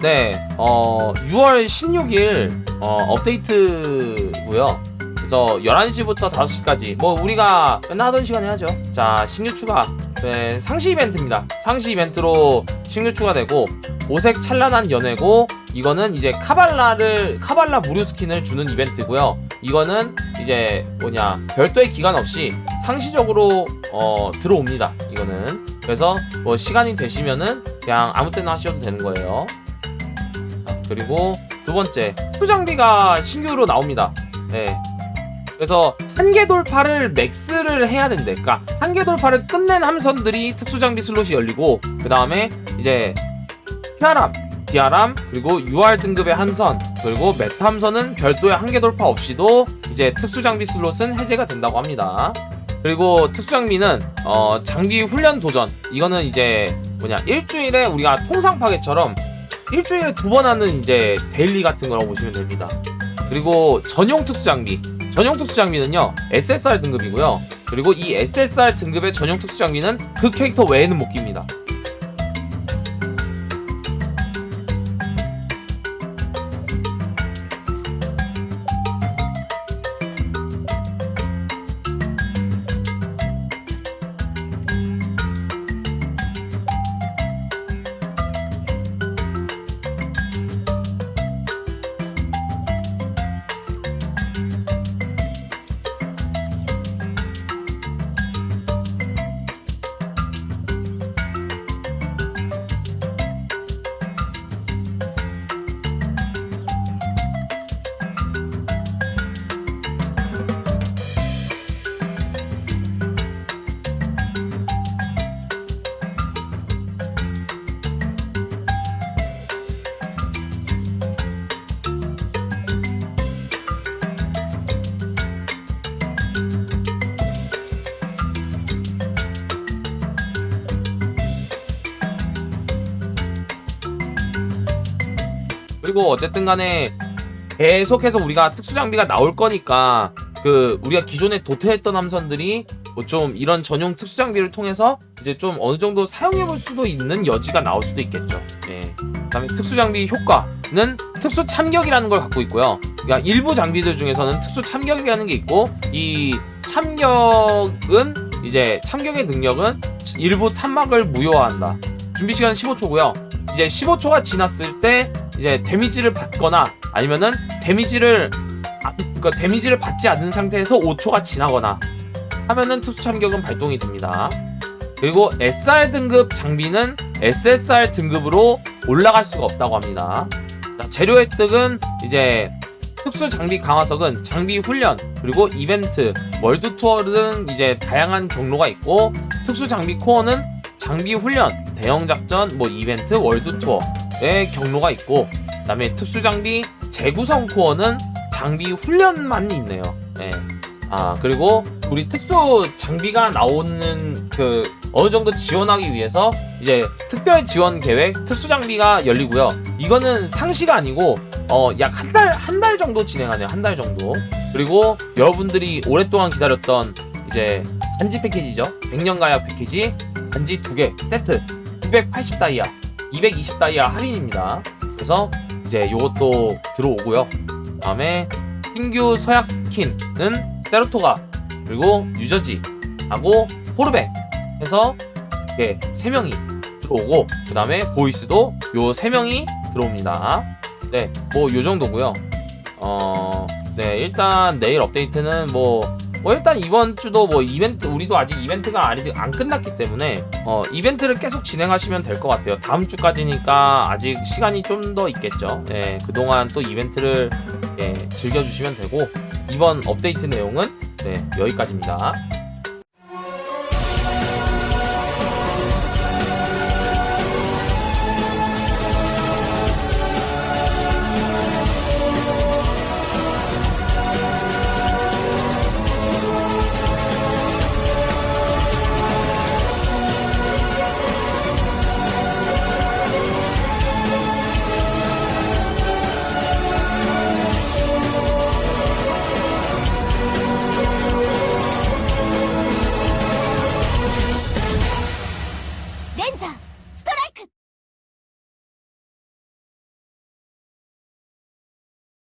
네, 어, 6월 16일 어, 업데이트고요. 그래서 11시부터 5시까지 뭐 우리가 맨날 하던 시간에 하죠. 자, 신규 추가. 네, 상시 이벤트입니다. 상시 이벤트로 신규 추가되고 오색 찬란한 연애고 이거는 이제 카발라를 카발라 무료 스킨을 주는 이벤트고요. 이거는 이제 뭐냐 별도의 기간 없이 상시적으로 어, 들어옵니다. 이거는 그래서 뭐 시간이 되시면은 그냥 아무 때나 하셔도 되는 거예요. 자, 그리고 두 번째 수장비가 신규로 나옵니다. 네. 그래서 한계 돌파를 맥스를 해야 된대. 그러니까 한계 돌파를 끝낸 함선들이 특수 장비 슬롯이 열리고 그 다음에 이제 피아람, 디아람 그리고 UR 등급의 함선 그리고 메타 함선은 별도의 한계 돌파 없이도 이제 특수 장비 슬롯은 해제가 된다고 합니다. 그리고 특수 장비는 어, 장비 훈련 도전 이거는 이제 뭐냐 일주일에 우리가 통상 파괴처럼 일주일에 두 번 하는 이제 데일리 같은 거라고 보시면 됩니다. 그리고 전용 특수 장비 전용 특수 장비는요 SSR 등급이고요. 그리고 이 SSR 등급의 전용 특수 장비는 그 캐릭터 외에는 못 깁니다. 그리고 어쨌든 간에 계속해서 우리가 특수 장비가 나올 거니까 그 우리가 기존에 도태했던 함선들이 뭐 좀 이런 전용 특수 장비를 통해서 이제 좀 어느 정도 사용해 볼 수도 있는 여지가 나올 수도 있겠죠. 예. 그다음에 특수 장비 효과는 특수 참격이라는 걸 갖고 있고요. 그러니까 일부 장비들 중에서는 특수 참격이라는 게 있고 이 참격은 이제 참격의 능력은 일부 탐막을 무효화한다. 준비 시간 15초고요. 이제 15초가 지났을 때 이제 데미지를 받거나 아니면은 데미지를 아, 그러니까 데미지를 받지 않는 상태에서 5초가 지나거나 하면은 특수 참격은 발동이 됩니다. 그리고 SR 등급 장비는 SSR 등급으로 올라갈 수가 없다고 합니다. 자, 재료 획득은 이제 특수 장비 강화석은 장비 훈련 그리고 이벤트, 월드 투어 등 이제 다양한 경로가 있고 특수 장비 코어는 장비 훈련, 대형 작전, 뭐 이벤트, 월드 투어의 경로가 있고 그다음에 특수 장비 재구성 코어는 장비 훈련만 있네요. 네. 아 그리고 우리 특수 장비가 나오는 그 어느 정도 지원하기 위해서 이제 특별 지원 계획 특수 장비가 열리고요. 이거는 상시가 아니고 어 약 한 달 한 달 정도 진행하네요. 한 달 정도. 그리고 여러분들이 오랫동안 기다렸던 이제 한지 패키지죠. 100년 가야 패키지 반지 두 개 세트 980 다이아 220 다이아 할인입니다. 그래서 이제 요것도 들어오고요. 다음에 신규 서약 스킨은 세로토가 그리고 유저지 하고 포르백 해서 이렇게 세 명이 들어오고 그 다음에 보이스도 요 세 명이 들어옵니다. 네, 뭐 요 정도고요. 어, 네 일단 내일 업데이트는 뭐. 뭐 일단 이번 주도 뭐 이벤트 우리도 아직 이벤트가 아직 안 끝났기 때문에 어 이벤트를 계속 진행하시면 될 것 같아요. 다음 주까지니까 아직 시간이 좀 더 있겠죠. 예, 그동안 또 이벤트를 예, 즐겨주시면 되고 이번 업데이트 내용은 네, 여기까지입니다.